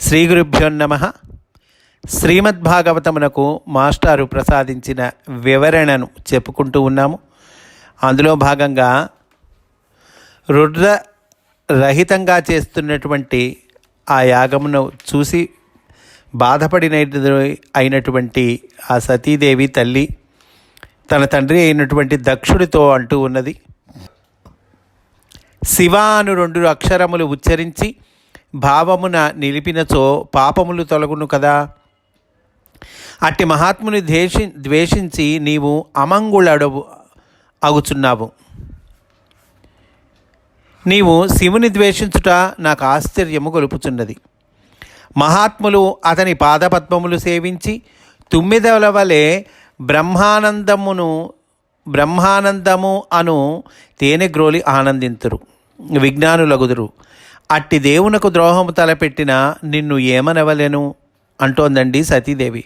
శ్రీ గురుభ్యో నమ. శ్రీమద్భాగవతమునకు మాస్టారు ప్రసాదించిన వివరణను చెప్పుకుంటూ ఉన్నాము. అందులో భాగంగా రుద్ర రహితంగా చేస్తున్నటువంటి ఆ యాగమును చూసి బాధపడిన అయినటువంటి ఆ సతీదేవి తల్లి తన తండ్రి అయినటువంటి దక్షుడితో అంటూ ఉన్నది. శివ అను రెండు అక్షరములు ఉచ్చరించి భావమున నిలిపినచో పాపములు తొలగును కదా. అట్టి మహాత్ముని ద్వేషి ద్వేషించి నీవు అమంగుళడవు అగుచున్నావు. నీవు శివుని ద్వేషించుట నాకు ఆశ్చర్యము గొలుపుచున్నది. మహాత్ములు అతని పాదపద్మములు సేవించి తుమ్మిదల వలె బ్రహ్మానందమును బ్రహ్మానందము అను తేనె గ్రోలి ఆనందింతురు విజ్ఞానులగుదురు. అట్టి దేవునకు ద్రోహము తలపెట్టిన నిన్ను ఏమనవలెను? అంటోందండి సతీదేవి.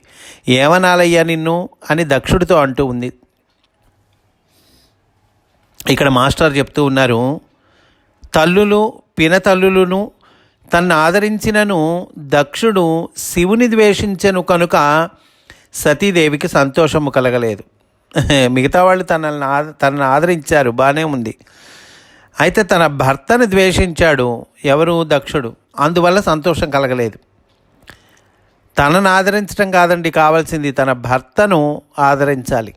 ఏమనాలయ్యా నిన్ను? అని దక్షుడితో అంటూ ఉంది. ఇక్కడ మాస్టర్ చెప్తూ ఉన్నారు తల్లులు పినతల్లులను తన్ను ఆదరించినను దక్షుడు శివుని ద్వేషించను కనుక సతీదేవికి సంతోషము కలగలేదు. మిగతా వాళ్ళు తనల్ని ఆద తనను ఆదరించారు బాగానే ఉంది. అయితే తన భర్తను ద్వేషించాడు ఎవరు? దక్షుడు. అందువల్ల సంతోషం కలగలేదు. తనను ఆదరించడం కాదండి కావాల్సింది తన భర్తను ఆదరించాలి.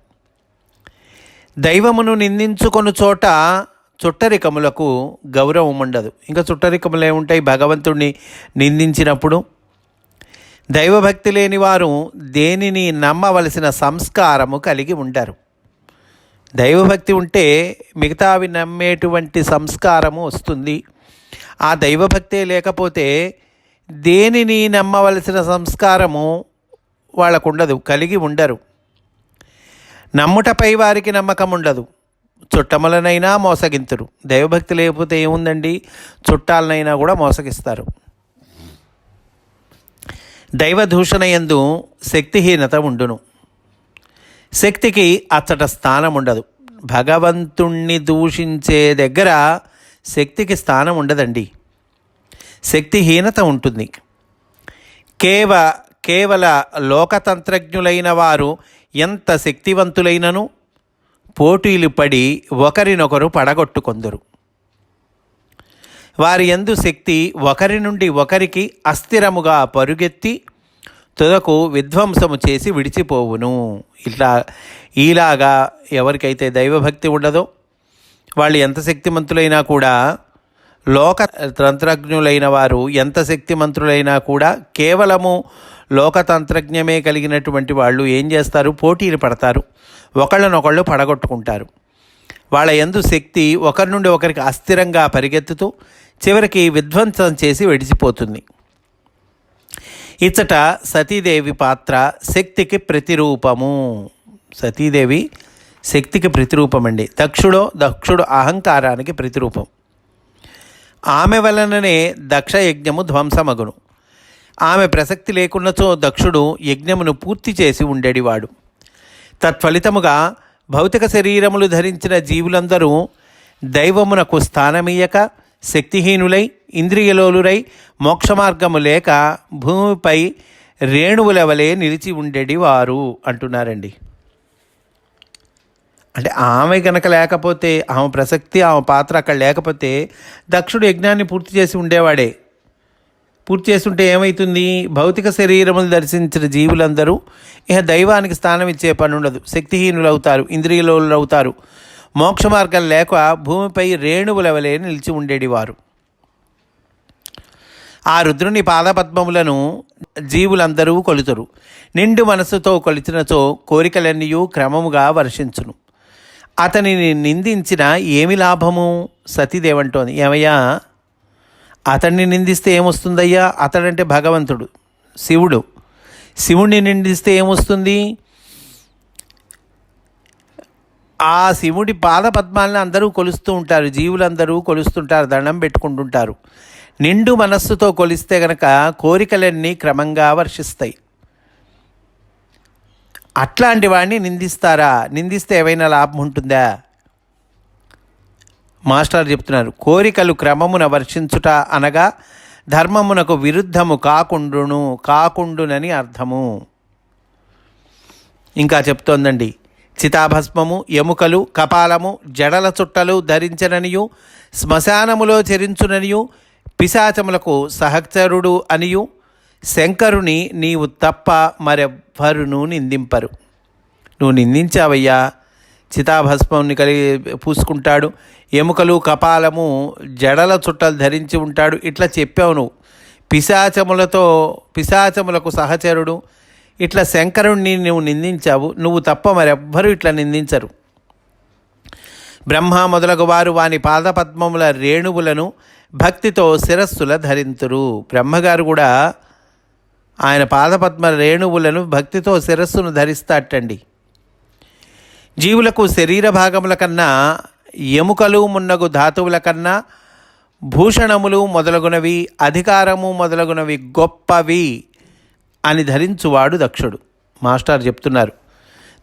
దైవమును నిందించుకొని చోట చుట్టరికములకు గౌరవం ఉండదు. ఇంకా చుట్టరికములు ఏముంటాయి? భగవంతుడిని నిందించినప్పుడు దైవభక్తి లేని వారు దేనిని నమ్మవలసిన సంస్కారము కలిగి ఉంటారు దైవభక్తి ఉంటే మిగతావి నమ్మేటువంటి సంస్కారము వస్తుంది. ఆ దైవభక్తే లేకపోతే దేనిని నమ్మవలసిన సంస్కారము వాళ్ళకు ఉండదు కలిగి ఉండరు. నమ్ముటపై వారికి నమ్మకం ఉండదు. చుట్టములనైనా మోసగింతురు. దైవభక్తి లేకపోతే ఏముందండి? చుట్టాలనైనా కూడా మోసగిస్తారు. దైవదూషణయందు శక్తిహీనత ఉండును. శక్తికి అచ్చట స్థానం ఉండదు భగవంతుణ్ణి దూషించే దగ్గర శక్తికి స్థానం ఉండదండి శక్తిహీనత ఉంటుంది. కేవ కేవల లోకతంత్రజ్ఞులైన వారు ఎంత శక్తివంతులైనను పోటీలు పడి ఒకరినొకరు పడగొట్టుకొందరు. వారి ఎందు శక్తి ఒకరి నుండి ఒకరికి అస్థిరముగా పరుగెత్తి తుదకు విధ్వంసము చేసి విడిచిపోవును. ఇట్లా ఈలాగా ఎవరికైతే దైవభక్తి ఉండదో వాళ్ళు ఎంత శక్తిమంతులైనా కూడా లోక తంత్రజ్ఞులైన వారు ఎంత శక్తిమంతులైనా కూడా కేవలము లోకతంత్రజ్ఞమే కలిగినటువంటి వాళ్ళు ఏం చేస్తారు? పోటీలు పడతారు. ఒకళ్ళనొకళ్ళు పడగొట్టుకుంటారు. వాళ్ళ ఎందు శక్తి ఒకరి నుండి ఒకరికి అస్థిరంగా పరిగెత్తుతూ చివరికి విధ్వంసం చేసి విడిచిపోతుంది. ఇచ్చట సతీదేవి పాత్ర శక్తికి ప్రతిరూపము. సతీదేవి శక్తికి ప్రతిరూపం అండి దక్షుడో దక్షుడు అహంకారానికి ప్రతిరూపం. ఆమె వలననే దక్ష యజ్ఞము ధ్వంసమగును. ఆమె ప్రసక్తి లేకున్నచో దక్షుడు యజ్ఞమును పూర్తి చేసి ఉండేడివాడు. తత్ఫలితముగా భౌతిక శరీరములు ధరించిన జీవులందరూ దైవమునకు స్థానమీయక శక్తిహీనులై ఇంద్రియలోలురై మోక్షమార్గము లేక భూమిపై రేణువుల వలె నిలిచి ఉండేది వారు అంటున్నారండి. అంటే ఆమె కనుక లేకపోతే ఆమె ప్రసక్తి ఆమె పాత్ర అక్కడ లేకపోతే దక్షుడు యజ్ఞాన్ని పూర్తి చేసి ఉండేవాడే. పూర్తి చేస్తుంటే ఏమవుతుంది భౌతిక శరీరములు దర్శించిన జీవులందరూ ఇక దైవానికి స్థానం ఇచ్చే పని ఉండదు శక్తిహీనులు అవుతారు ఇంద్రియలోలు అవుతారు మోక్ష మార్గం లేక భూమిపై రేణువుల వలె నిలిచి ఉండేటివారు. ఆ రుద్రుని పాదపద్మములను జీవులందరూ కొలుతురు. నిండు మనసుతో కొలిచినచో కోరికలన్నీ క్రమముగా వర్షించును. అతనిని నిందించిన ఏమి లాభము? సతీదేవంటోంది. ఏమయ్యా? అతన్ని నిందిస్తే ఏమొస్తుందయ్యా? అతడంటే భగవంతుడు శివుడు. శివుణ్ణి నిందిస్తే ఏమొస్తుంది? ఆ శివుడి పాదపద్మాలను అందరూ కొలుస్తూ ఉంటారు. జీవులందరూ కొలుస్తుంటారు దండం పెట్టుకుంటుంటారు. నిండు మనస్సుతో కొలిస్తే గనక కోరికలన్నీ క్రమంగా వర్షిస్తాయి. అట్లాంటి వాడిని నిందిస్తారా? నిందిస్తే ఏమైనా లాభం ఉంటుందా? మాస్టర్ చెప్తున్నారు. కోరికలు క్రమమున వర్షించుట అనగా ధర్మమునకు విరుద్ధము కాకుండును కాకుండునని అర్థము. ఇంకా చెప్తోందండి. చితాభస్మము ఎముకలు కపాలము జడల చుట్టలు ధరించననియు శ్మశానములో చెరించుననియు పిశాచములకు సహచరుడు అనియు శంకరుని నీవు తప్ప మరెవ్వరును నిందింపరు. నువ్వు నిందించావయ్యా. చితాభస్మంని కలిగి పూసుకుంటాడు. ఎముకలు కపాలము జడల చుట్టలు ధరించి ఉంటాడు. ఇట్లా చెప్పావు నువ్వు. పిశాచములతో పిశాచములకు సహచరుడు ఇట్లా శంకరుణ్ణి నువ్వు నిందించావు నువ్వు తప్ప మరెవ్వరూ ఇట్లా నిందించరు. బ్రహ్మ మొదలగు వారు వాని పాదపద్మముల రేణువులను భక్తితో శిరస్సుల ధరింతురు. బ్రహ్మగారు కూడా ఆయన పాదపద్మ రేణువులను భక్తితో శిరస్సును ధరిస్తాటండి. జీవులకు శరీర భాగముల కన్నా ఎముకలు మున్నగు ధాతువుల కన్నా భూషణములు మొదలగునవి అధికారము మొదలగునవి గొప్పవి. అని ధరించువాడు దక్షుడు. మాస్టర్ చెప్తున్నారు.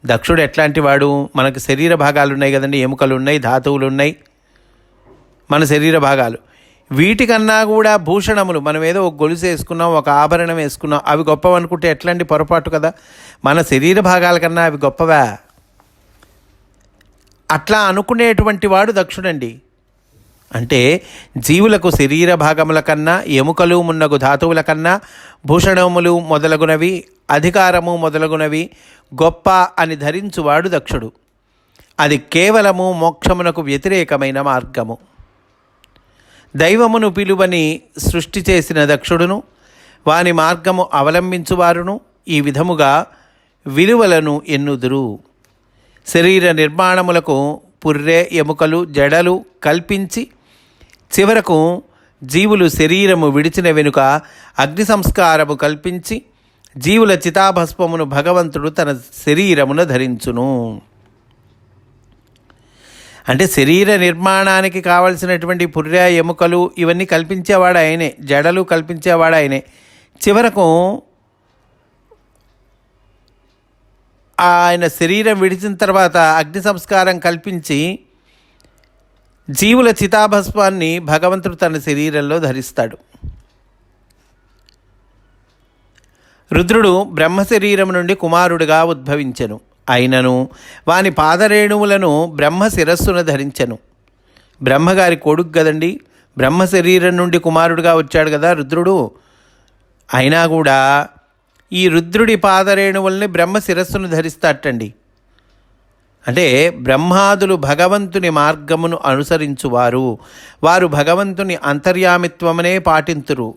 దక్షుడు ఎట్లాంటి వాడు? మనకు శరీర భాగాలు ఉన్నాయి కదండి ఎముకలు ఉన్నాయి ధాతువులు ఉన్నాయి మన శరీర భాగాలు. వీటికన్నా కూడా భూషణములు. మనం ఏదో ఒక గొలుసు వేసుకున్నాం ఒక ఆభరణం వేసుకున్నాం అవి గొప్పవనుకుంటే ఎట్లాంటి పొరపాటు కదా? మన శరీర భాగాల కన్నా అవి గొప్పవా? అట్లా అనుకునేటువంటి వాడు దక్షుడండి. అంటే జీవులకు శరీర భాగముల కన్నా ఎముకలు మున్నగు ధాతువుల కన్నా భూషణములు మొదలగునవి అధికారము మొదలగునవి గొప్ప అని ధరించువాడు దక్షుడు. అది కేవలము మోక్షమునకు వ్యతిరేకమైన మార్గము. దైవమును పిలువని సృష్టి చేసిన దక్షుడును వాని మార్గము అవలంబించువారును ఈ విధముగా విలువలను ఎన్నుదురు. శరీర నిర్మాణములకు పుర్రె ఎముకలు జడలు కల్పించి చివరకు జీవులు శరీరము విడిచిన వెనుక అగ్ని సంస్కారము కల్పించి జీవుల చితాభస్మమును భగవంతుడు తన శరీరమున ధరించును. అంటే శరీర నిర్మాణానికి కావలసినటువంటి పుర్రె ఎముకలు ఇవన్నీ కల్పించేవాడు ఆయనే జడలు కల్పించేవాడు ఆయనే. చివరకు ఆయన శరీరం విడిచిన తర్వాత అగ్ని సంస్కారం కల్పించి జీవుల చితాభస్మాన్ని భగవంతుడు తన శరీరంలో ధరిస్తాడు. రుద్రుడు బ్రహ్మ శరీరం నుండి కుమారుడుగా ఉద్భవించెను. అయినను వాని పాదరేణువులను బ్రహ్మ శిరస్సును ధరించెను. బ్రహ్మగారి కొడుకు కదండి బ్రహ్మ శరీరం నుండి కుమారుడుగా వచ్చాడు కదా రుద్రుడు. అయినా కూడా ఈ రుద్రుడి పాదరేణువుల్ని బ్రహ్మ శిరస్సును ధరిస్తాటండి అంటే బ్రహ్మాదులు భగవంతుని మార్గమును అనుసరించువారు. వారు భగవంతుని అంతర్యామిత్వమనే పాటింతురు.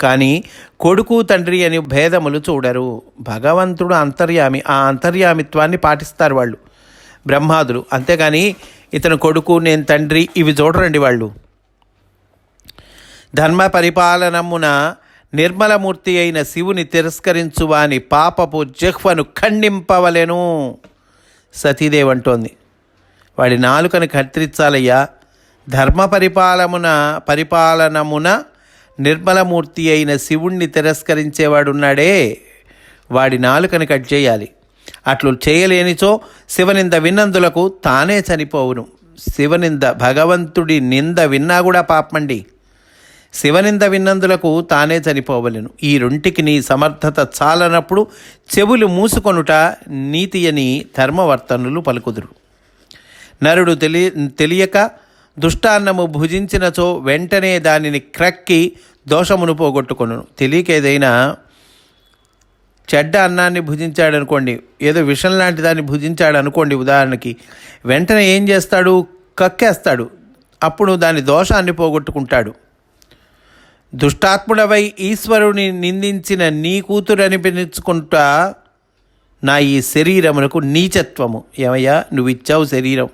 కానీ కొడుకు తండ్రి అని భేదములు చూడరు. భగవంతుడు అంతర్యామి ఆ అంతర్యామిత్వాన్ని పాటిస్తారు వాళ్ళు. బ్రహ్మాదులు. అంతేగాని ఇతను కొడుకు నేను తండ్రి ఇవి చూడరండి వాళ్ళు. ధర్మ పరిపాలనమున నిర్మలమూర్తి అయిన శివుని తిరస్కరించువాని పాపపు జహ్వను ఖండింపవలెను. సతీదేవి అంటోంది. వాడి నాలుకను కత్తిరించాలయ్యా. ధర్మ పరిపాలమున పరిపాలనమున నిర్మలమూర్తి అయిన శివుణ్ణి తిరస్కరించేవాడున్నాడే. వాడి నాలుకని కట్ చేయాలి. అట్లు చేయలేనిచో శివనింద విన్నందులకు తానే చనిపోవును. శివనింద భగవంతుడి నింద విన్నా కూడా పాపమండి. శివనింద విన్నందులకు తానే చనిపోవలెను. ఈ రెంటికి నీ సమర్థత చాలనప్పుడు చెవులు మూసుకొనుట నీతి అని ధర్మవర్తనులు పలుకుదురు. నరుడు తెలియ తెలియక దుష్టాన్నము భుజించినచో వెంటనే దానిని క్రక్కి దోషమును పోగొట్టుకొను తెలియక ఏదైనా చెడ్డ అన్నాన్ని భుజించాడు అనుకోండి ఏదో విషం లాంటి దాన్ని భుజించాడు అనుకోండి ఉదాహరణకి వెంటనే ఏం చేస్తాడు? కక్కేస్తాడు. అప్పుడు దాని దోషాన్ని పోగొట్టుకుంటాడు. దుష్టాత్ముడవై ఈశ్వరుని నిందించిన నీ కూతురు అనిపించుకుంటా నా ఈ శరీరమునకు నీచత్వము. ఏమయ్యా? నువ్వు ఇచ్చావు శరీరం.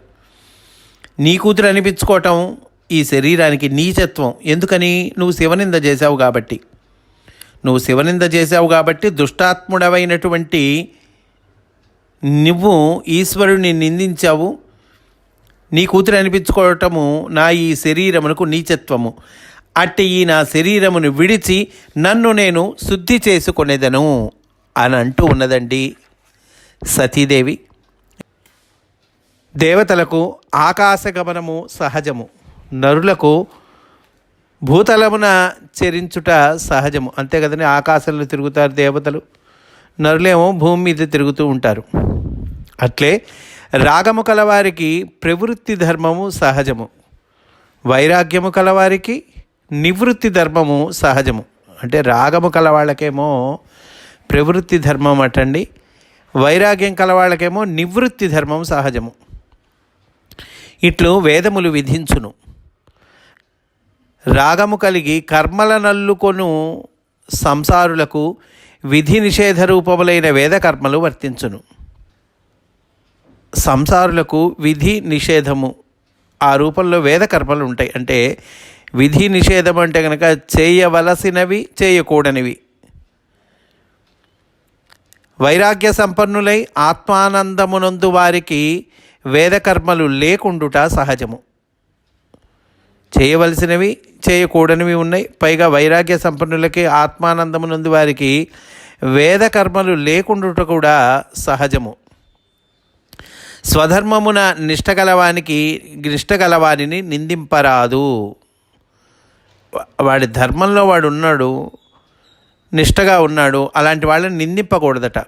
నీ కూతురు అనిపించుకోవటం ఈ శరీరానికి నీచత్వం. ఎందుకని? నువ్వు శివనింద చేశావు కాబట్టి. నువ్వు శివనింద చేశావు కాబట్టి దుష్టాత్ముడవైనటువంటి నువ్వు ఈశ్వరుని నిందించావు. నీ కూతురు అనిపించుకోవటము నా ఈ శరీరమునకు నీచత్వము. అట్టి ఈ నా శరీరమును విడిచి నన్ను నేను శుద్ధి చేసుకునేదను అని అంటూ ఉన్నదండి సతీదేవి. దేవతలకు ఆకాశగమనము సహజము నరులకు భూతలమున చెరించుట సహజము. అంతే కదండి ఆకాశంలో తిరుగుతారు దేవతలు నరులేమో భూమి మీద తిరుగుతూ ఉంటారు. అట్లే రాగము కలవారికి ప్రవృత్తి ధర్మము సహజము వైరాగ్యము కలవారికి నివృత్తి ధర్మము సహజము. అంటే రాగము కలవాళ్ళకేమో ప్రవృత్తి ధర్మం అటండి వైరాగ్యం కలవాళ్ళకేమో నివృత్తి ధర్మం సహజము. ఇట్లు వేదములు విధించును. రాగము కలిగి కర్మల నల్లుకొను సంసారులకు విధి నిషేధ రూపములైన వేదకర్మలు వర్తించును. సంసారులకు విధి నిషేధము ఆ రూపంలో వేదకర్మలు ఉంటాయి. అంటే విధి నిషేధం అంటే కనుక చేయవలసినవి చేయకూడనివి. వైరాగ్య సంపన్నులై ఆత్మానందమునందు వారికి వేదకర్మలు లేకుండుట సహజము. చేయవలసినవి చేయకూడనివి ఉన్నాయి. పైగా వైరాగ్య సంపన్నులకి ఆత్మానందమునందు వారికి వేదకర్మలు లేకుండుట కూడా సహజము. స్వధర్మమున నిష్టగలవానికి నిష్టగలవానిని నిందింపరాదు. వాడి ధర్మంలో వాడు ఉన్నాడు నిష్టగా ఉన్నాడు అలాంటి వాళ్ళని నిందింపకూడదట.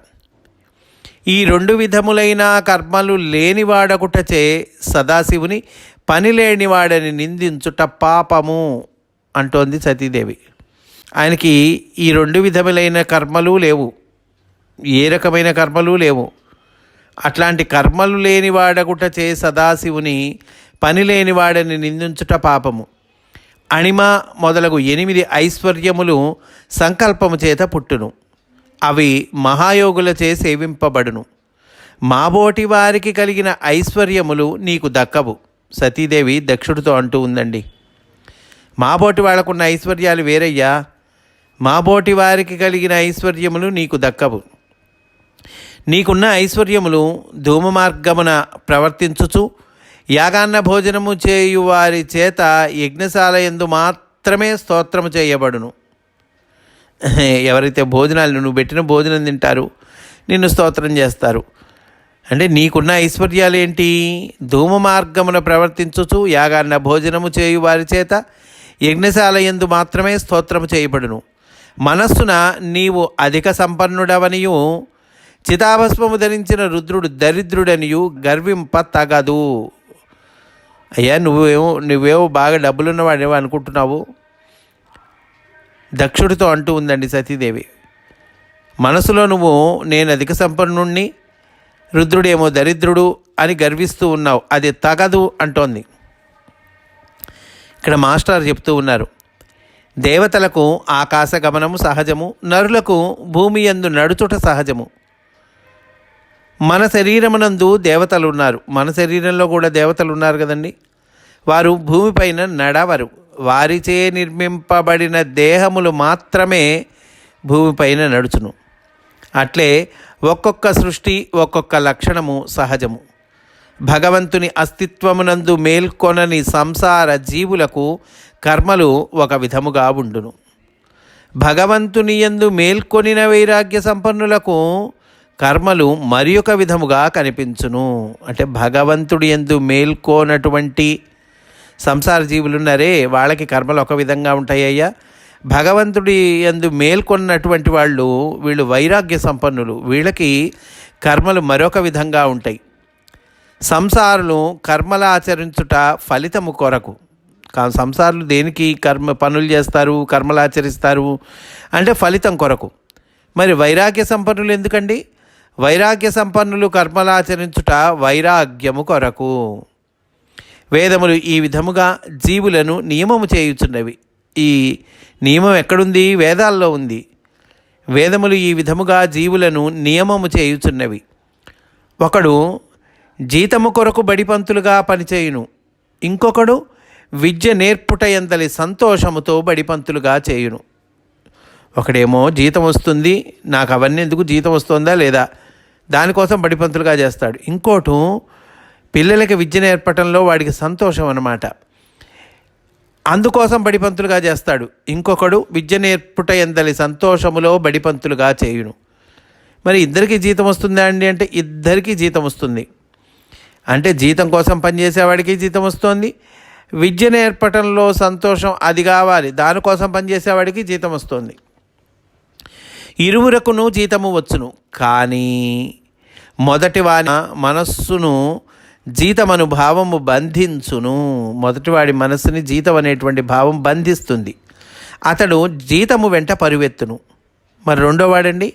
ఈ రెండు విధములైన కర్మలు లేనివాడకుటచే సదాశివుని పని లేనివాడని నిందించుట పాపము అంటోంది సతీదేవి. ఆయనకి ఈ రెండు విధములైన కర్మలు లేవు. ఏ రకమైన కర్మలు లేవు. అట్లాంటి కర్మలు లేనివాడకుటచే సదాశివుని పని లేనివాడని నిందించుట పాపము. అణిమ మొదలగు ఎనిమిది ఐశ్వర్యములు సంకల్పము చేత పుట్టును. అవి మహాయోగులచే సేవింపబడును. మాబోటి వారికి కలిగిన ఐశ్వర్యములు నీకు దక్కవు. సతీదేవి దక్షుడితో అంటూ ఉందండి. మాబోటి వాళ్ళకున్న ఐశ్వర్యాలు వేరయ్యా. మాబోటి వారికి కలిగిన ఐశ్వర్యములు నీకు దక్కవు. నీకున్న ఐశ్వర్యములు ధూమ మార్గమున ప్రవర్తించుచు యాగాన్న భోజనము చేయు వారి చేత యజ్ఞశాల ఎందు మాత్రమే స్తోత్రము చేయబడును. ఎవరైతే భోజనాలు నువ్వు పెట్టిన భోజనం తింటారు నిన్ను స్తోత్రం చేస్తారు. అంటే నీకున్న ఐశ్వర్యాలు ఏంటి? ధూమ మార్గమున ప్రవర్తించుచు యాగాన్న భోజనము చేయు వారి చేత యజ్ఞశాల ఎందు మాత్రమే స్తోత్రము చేయబడును. మనస్సున నీవు అధిక సంపన్నుడవనియు చితాభస్మము ధరించిన రుద్రుడు దరిద్రుడనియు గర్వింప తగదు. అయ్యా నువ్వేమో నువ్వేమో బాగా డబ్బులున్నవాడేమో అనుకుంటున్నావు. దక్షుడితో అంటూ ఉందండి సతీదేవి. మనసులో నువ్వు నేను అధిక సంపన్నుణ్ణి రుద్రుడేమో దరిద్రుడు అని గర్విస్తూ ఉన్నావు. అది తగదు అంటోంది. ఇక్కడ మాస్టర్ చెప్తూ ఉన్నారు. దేవతలకు ఆకాశ గమనము సహజము నరులకు భూమి యందు నడుచుట సహజము. మన శరీరమునందు దేవతలు ఉన్నారు. మన శరీరంలో కూడా దేవతలు ఉన్నారు కదండి. వారు భూమిపైన నడవరు. వారిచే నిర్మింపబడిన దేహములు మాత్రమే భూమిపైన నడుచును. అట్లే ఒక్కొక్క సృష్టి ఒక్కొక్క లక్షణము సహజము. భగవంతుని అస్తిత్వమునందు మేల్కొనని సంసార జీవులకు కర్మలు ఒక విధముగా ఉండును. భగవంతుని యందు మేల్కొనిన వైరాగ్య సంపన్నులకు కర్మలు మరి ఒక విధముగా కనిపించును. అంటే భగవంతుడి ఎందు మేల్కోనటువంటి సంసార జీవులు ఉన్నారే వాళ్ళకి కర్మలు ఒక విధంగా ఉంటాయ్యా భగవంతుడి ఎందు మేల్కొన్నటువంటి వాళ్ళు వీళ్ళు వైరాగ్య సంపన్నులు. వీళ్ళకి కర్మలు మరొక విధంగా ఉంటాయి. సంసారులు కర్మలు ఆచరించుట ఫలితము కొరకు. కా సంసారులు దేనికి కర్మ పనులు చేస్తారు కర్మలు ఆచరిస్తారు? అంటే ఫలితం కొరకు. మరి వైరాగ్య సంపన్నులు ఎందుకండి? వైరాగ్య సంపన్నులు కర్మలాచరించుట వైరాగ్యము కొరకు. వేదములు ఈ విధముగా జీవులను నియమము చేయుచున్నవి. ఈ నియమం ఎక్కడుంది? వేదాల్లో ఉంది. వేదములు ఈ విధముగా జీవులను నియమము చేయుచున్నవి. ఒకడు జీతము కొరకు బడిపంతులుగా పనిచేయును. ఇంకొకడు విద్య నేర్పుట ఎందలి సంతోషముతో బడిపంతులుగా చేయును. ఒకడేమో జీతం వస్తుంది నాకు అవన్నీ ఎందుకు జీతం వస్తుందా లేదా? దానికోసం బడిపంతులుగా చేస్తాడు. ఇంకోటి పిల్లలకి విద్య నేర్పటంలో వాడికి సంతోషం అన్నమాట. అందుకోసం బడిపంతులుగా చేస్తాడు. ఇంకొకడు విద్య నేర్పుట ఎందలి సంతోషములో బడిపంతులుగా చేయును. మరి ఇద్దరికి జీతం వస్తుందా అండి అంటే ఇద్దరికీ జీతం వస్తుంది. అంటే జీతం కోసం పనిచేసేవాడికి జీతం వస్తుంది. విద్య నేర్పటంలో సంతోషం అది కావాలి. దానికోసం పనిచేసేవాడికి జీతం వస్తుంది. ఇరువురకును జీతము వచ్చును. కానీ మొదటివాని మనస్సును జీతమను భావము బంధించును. మొదటివాడి మనస్సుని జీతం అనేటువంటి భావం బంధిస్తుంది. అతడు జీతము వెంట పరువెత్తును. మరి రెండోవాడండి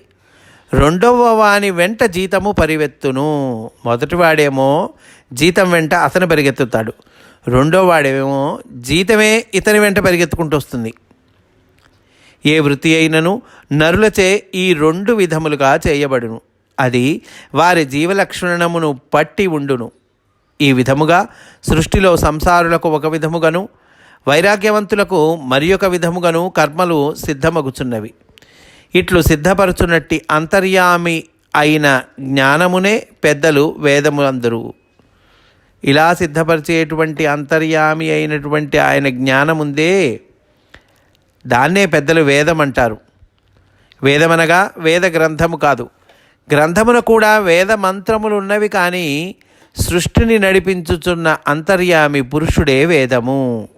రెండవ వాని వెంట జీతము పరివెత్తును. మొదటివాడేమో జీతం వెంట అతను పరిగెత్తుతాడు. రెండోవాడేమో జీతమే ఇతని వెంట పరిగెత్తుకుంటూ వస్తుంది. ఏ వృత్తి అయినను నరులచే ఈ రెండు విధములుగా చేయబడును. అది వారి జీవలక్షణమును పట్టి ఉండును. ఈ విధముగా సృష్టిలో సంసారులకు ఒక విధముగాను వైరాగ్యవంతులకు మరి ఒక విధముగాను కర్మలు సిద్ధమగుచున్నవి. ఇట్లు సిద్ధపరచునట్టి అంతర్యామి అయిన జ్ఞానమునే పెద్దలు వేదములందరు. ఇలా సిద్ధపరిచేటువంటి అంతర్యామి అయినటువంటి ఆయన జ్ఞానముందే దాన్నే పెద్దలు వేదం అంటారు. వేదమనగా వేద గ్రంథము కాదు. గ్రంథమున కూడా వేద మంత్రములు ఉన్నవి కానీ సృష్టిని నడిపించుచున్న అంతర్యామి పురుషుడే వేదము.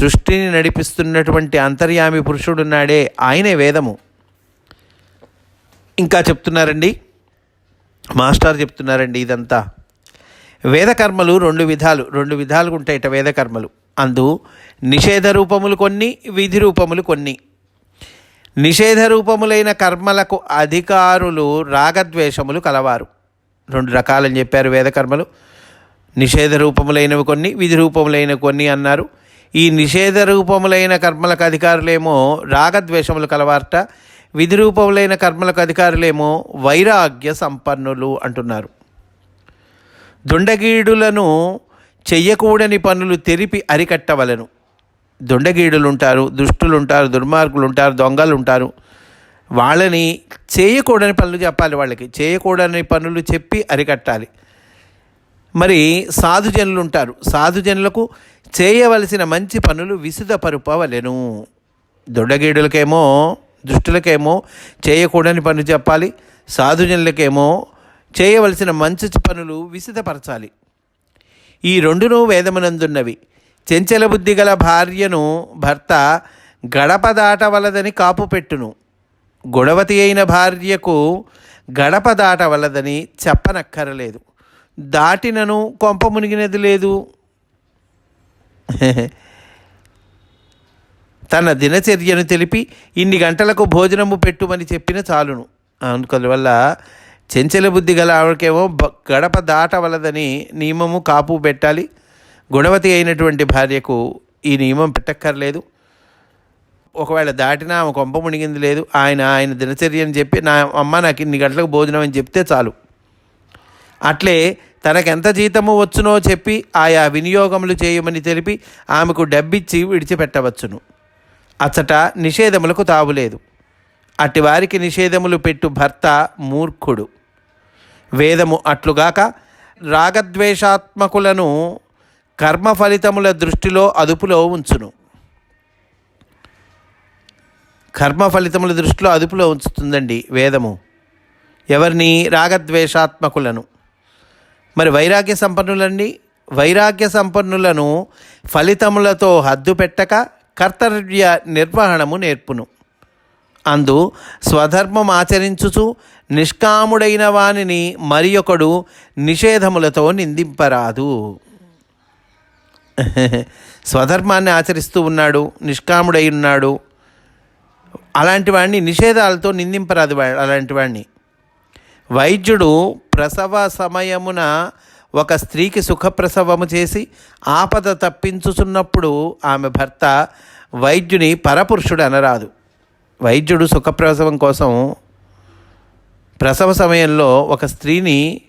సృష్టిని నడిపిస్తున్నటువంటి అంతర్యామి పురుషుడున్నాడే ఆయనే వేదము. ఇంకా చెప్తున్నారండి. మాస్టర్ చెప్తున్నారండి ఇదంతా. వేదకర్మలు రెండు విధాలు రెండు విధాలుగా ఉంటాయిట వేదకర్మలు. అందు నిషేధ రూపములు కొన్ని విధి రూపములు కొన్ని. నిషేధ రూపములైన కర్మలకు అధికారులు రాగద్వేషములు కలవారు. రెండు రకాలని చెప్పారు వేదకర్మలు నిషేధ రూపములైనవి కొన్ని విధి రూపములైన కొన్ని అన్నారు. ఈ నిషేధ రూపములైన కర్మలకు అధికారులేమో రాగద్వేషములు కలవారట. విధి రూపములైన కర్మలకు అధికారులేమో వైరాగ్య సంపన్నులు అంటున్నారు. దుండగీడులను చెయ్యకూడని పనులు తెరిపి అరికట్టవలను. దుండగీడులు దుష్టులుంటారు దుర్మార్గులుంటారు దొంగలుంటారు. దుర్మార్గులు ఉంటారు దొంగలు ఉంటారు వాళ్ళని చేయకూడని పనులు చెప్పాలి వాళ్ళకి. చేయకూడని పనులు చెప్పి అరికట్టాలి. మరి సాధుజనులు ఉంటారు సాధుజనులకు చేయవలసిన మంచి పనులు విసుదపరుపవలెను. దొడ్డగీడులకేమో దుష్టులకేమో చేయకూడని పనులు చెప్పాలి. సాధుజనులకేమో చేయవలసిన మంచి పనులు విసిదపరచాలి. ఈ రెండును వేదమునందున్నవి. చెంచల బుద్ధి గల భార్యను భర్త గడప దాటవలదని కాపు పెట్టును. గుణవతి అయిన భార్యకు గడప దాటవలదని చెప్పనక్కరలేదు. దాటినను కొంప మునిగినది లేదు. తన దినచర్యను తెలిపి ఇన్ని గంటలకు భోజనము పెట్టుమని చెప్పిన చాలును. అందువల్ల చెంచల బుద్ధి గల ఆవిడకేమో బ- గడప దాటవలదని నియమము కాపు పెట్టాలి. గుణవతి అయినటువంటి భార్యకు ఈ నియమం పెట్టక్కర్లేదు. ఒకవేళ దాటినా ఆమె కొంప మునిగింది లేదు. ఆయన ఆయన దినచర్య అని చెప్పి నా అమ్మ నాకు ఇన్ని గంటలకు భోజనం అని చెప్తే చాలు. అట్లే తనకెంత జీతము వచ్చునో చెప్పి ఆయా వినియోగములు చేయమని తెలిపి ఆమెకు డబ్బిచ్చి విడిచిపెట్టవచ్చును. అచ్చట నిషేధములకు తావులేదు. అట్టి వారికి నిషేధములు పెట్టు భర్త మూర్ఖుడు. వేదము అట్లుగాక రాగద్వేషాత్మకులను కర్మ ఫలితముల దృష్టిలో అదుపులో ఉంచును. కర్మ ఫలితముల దృష్టిలో అదుపులో ఉంచుతుందండి వేదము. ఎవరిని? రాగద్వేషాత్మకులను. మరి వైరాగ్య సంపన్నులండి. వైరాగ్య సంపన్నులను ఫలితములతో హద్దు పెట్టక కర్తవ్య నిర్వహణము నేర్పును. అందు స్వధర్మం ఆచరించుచు నిష్కాముడైన వానిని మరి ఒకడు నిషేధములతో నిందింపరాదు. స్వధర్మాన్ని ఆచరిస్తూ ఉన్నాడు నిష్కాముడై ఉన్నాడు. అలాంటి వాడిని నిషేధాలతో నిందింపరాదు వా- అలాంటి వాడిని వైద్యుడు ప్రసవ సమయమున ఒక స్త్రీకి సుఖప్రసవము చేసి ఆపద తప్పించుచున్నప్పుడు ఆమె భర్త వైద్యుని పరపురుషుడు అనరాదు. వైద్యుడు సుఖప్రసవం కోసం ప్రసవ సమయంలో ఒక స్త్రీని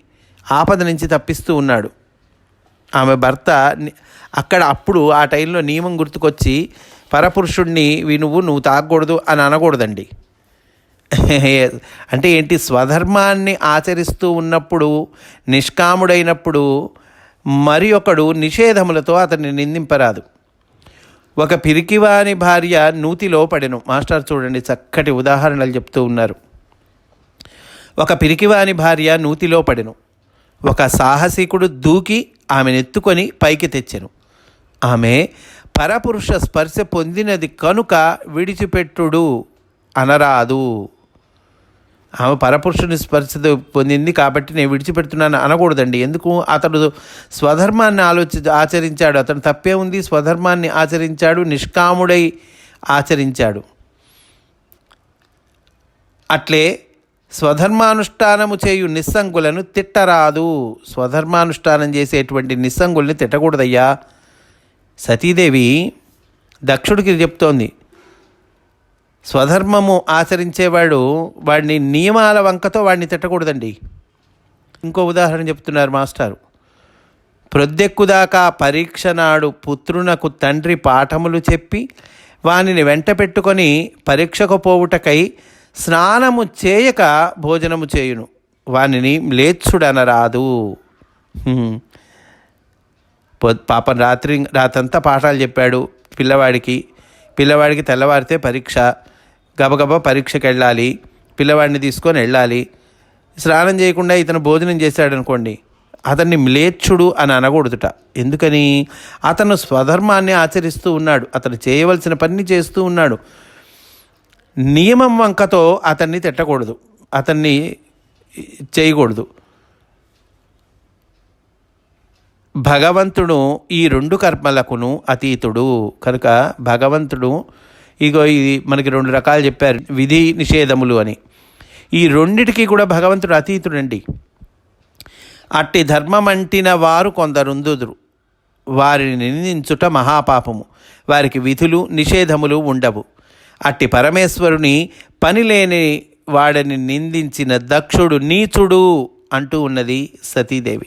ఆపద నుంచి తప్పిస్తూ ఉన్నాడు. ఆమె భర్త అక్కడ అప్పుడు ఆ టైంలో నియమం గుర్తుకొచ్చి పరపురుషుణ్ణి నువ్వు నువ్వు తాగకూడదు అని అనకూడదండి. అంటే ఏంటి? స్వధర్మాన్ని ఆచరిస్తూ ఉన్నప్పుడు నిష్కాముడైనప్పుడు మరి ఒకడు నిషేధములతో అతన్ని నిందింపరాదు. ఒక పిరికివాని భార్య నూతిలో పడెను. మాస్టర్ చూడండి చక్కటి ఉదాహరణలు చెప్తూ ఉన్నారు. ఒక పిరికివాని భార్య నూతిలో పడెను. ఒక సాహసికుడు దూకి ఆమెను ఎత్తుకొని పైకి తెచ్చెను. ఆమె పరపురుష స్పర్శ పొందినది కనుక విడిచిపెట్టుడు అనరాదు. ఆమె పరపురుషుని స్పర్శ పొందింది కాబట్టి నేను విడిచిపెడుతున్నాను అనకూడదండి. ఎందుకు? అతడు స్వధర్మాన్ని ఆలోచి ఆచరించాడు. అతను తప్పే ఉంది. స్వధర్మాన్ని ఆచరించాడు. నిష్కాముడై ఆచరించాడు. అట్లే స్వధర్మానుష్ఠానము చేయు నిస్సంగులను తిట్టరాదు. స్వధర్మానుష్ఠానం చేసేటువంటి నిస్సంగుల్ని తిట్టకూడదయ్యా. సతీదేవి దక్షుడికి చెప్తోంది. స్వధర్మము ఆచరించేవాడు వాడిని నియమాల వంకతో వాడిని తిట్టకూడదండి. ఇంకో ఉదాహరణ చెప్తున్నారు మాస్టారు. ప్రొద్దెక్కుదాకా పరీక్ష నాడు పుత్రునకు తండ్రి పాఠములు చెప్పి వానిని వెంట పెట్టుకొని పరీక్షకు పోవుటకై స్నానము చేయక భోజనము చేయును. వానిని లేచుడనరాదు. పాపం రాత్రి రాతంతా పాఠాలు చెప్పాడు పిల్లవాడికి. పిల్లవాడికి తెల్లవారితే పరీక్ష గబగబా పరీక్షకి వెళ్ళాలి పిల్లవాడిని తీసుకొని వెళ్ళాలి. స్నానం చేయకుండా ఇతను భోజనం చేశాడనుకోండి అతన్ని మ్లేచ్చుడు అని అనకూడదుట. ఎందుకని? అతను స్వధర్మాన్ని ఆచరిస్తూ ఉన్నాడు అతను చేయవలసిన పని చేస్తూ ఉన్నాడు. నియమం వంకతో అతన్ని తిట్టకూడదు అతన్ని చేయకూడదు. భగవంతుడు ఈ రెండు కర్మలకును అతీతుడు. కనుక భగవంతుడు ఇగో ఇది మనకి రెండు రకాలు చెప్పారు విధి నిషేధములు అని. ఈ రెండిటికి కూడా భగవంతుడు అతీతుడండి. అట్టి ధర్మమంటిన వారు కొందరుందుదురు వారిని నిందించుట మహాపాపము. వారికి విధులు నిషేధములు ఉండవు. అట్టి పరమేశ్వరుని పనిలేని వాడని నిందించిన దక్షుడు నీచుడు అంటూ ఉన్నది సతీదేవి.